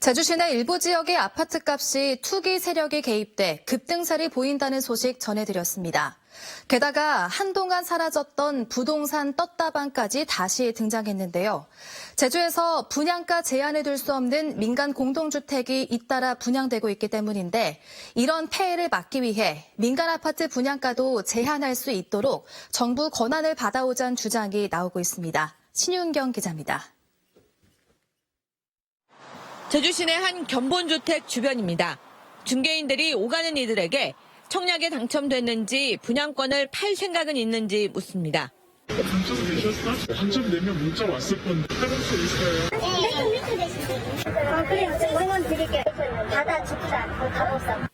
제주 시내 일부 지역의 아파트 값이 투기 세력이 개입돼 급등세를 보인다는 소식 전해드렸습니다. 게다가 한동안 사라졌던 부동산 떴다방까지 다시 등장했는데요. 제주에서 분양가 제한을 둘 수 없는 민간 공동주택이 잇따라 분양되고 있기 때문인데 이런 폐해를 막기 위해 민간 아파트 분양가도 제한할 수 있도록 정부 권한을 받아오자는 주장이 나오고 있습니다. 신윤경 기자입니다. 제주 시내 한 견본주택 주변입니다. 중개인들이 오가는 이들에게 청약에 당첨됐는지 분양권을 팔 생각은 있는지 묻습니다. 당첨되셨어? 당첨되면 문자 왔을 건데 해볼 수 있어요? 어, 그래요. 저 응원 드릴게요. 받아줍시다. 어, 가보자.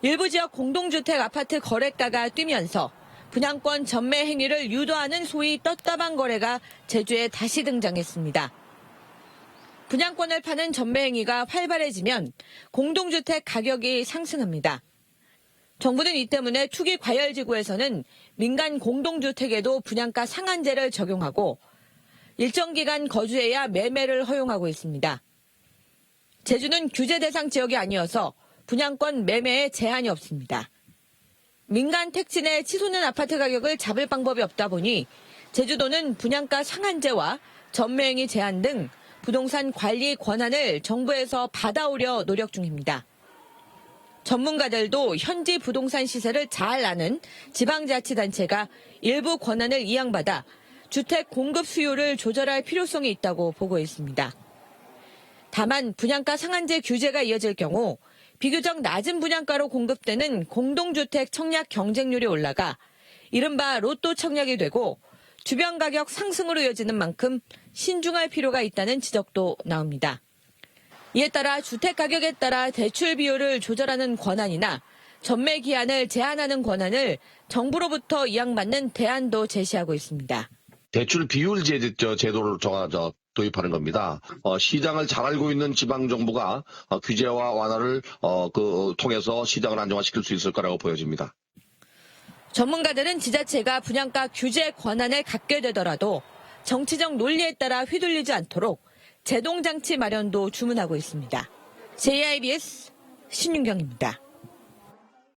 일부 지역 공동주택 아파트 거래가가 뛰면서 분양권 전매 행위를 유도하는 소위 떴다방 거래가 제주에 다시 등장했습니다. 분양권을 파는 전매 행위가 활발해지면 공동주택 가격이 상승합니다. 정부는 이 때문에 투기 과열 지구에서는 민간 공동주택에도 분양가 상한제를 적용하고 일정 기간 거주해야 매매를 허용하고 있습니다. 제주는 규제 대상 지역이 아니어서 분양권 매매에 제한이 없습니다. 민간 택지 내 치솟는 아파트 가격을 잡을 방법이 없다 보니 제주도는 분양가 상한제와 전매행위 제한 등 부동산 관리 권한을 정부에서 받아오려 노력 중입니다. 전문가들도 현지 부동산 시세를 잘 아는 지방자치단체가 일부 권한을 이양받아 주택 공급 수요를 조절할 필요성이 있다고 보고 있습니다. 다만 분양가 상한제 규제가 이어질 경우 비교적 낮은 분양가로 공급되는 공동주택 청약 경쟁률이 올라가 이른바 로또 청약이 되고 주변 가격 상승으로 이어지는 만큼 신중할 필요가 있다는 지적도 나옵니다. 이에 따라 주택 가격에 따라 대출 비율을 조절하는 권한이나 전매 기한을 제한하는 권한을 정부로부터 이양받는 대안도 제시하고 있습니다. 대출 비율 제도를 정하, 저, 도입하는 겁니다. 어, 시장을 잘 알고 있는 지방 정부가 어, 규제와 완화를 어, 그 통해서 시장을 안정화시킬 수 있을 거라고 보여집니다. 전문가들은 지자체가 분양가 규제 권한을 갖게 되더라도 정치적 논리에 따라 휘둘리지 않도록 제동장치 마련도 주문하고 있습니다. JIBS 신윤경입니다.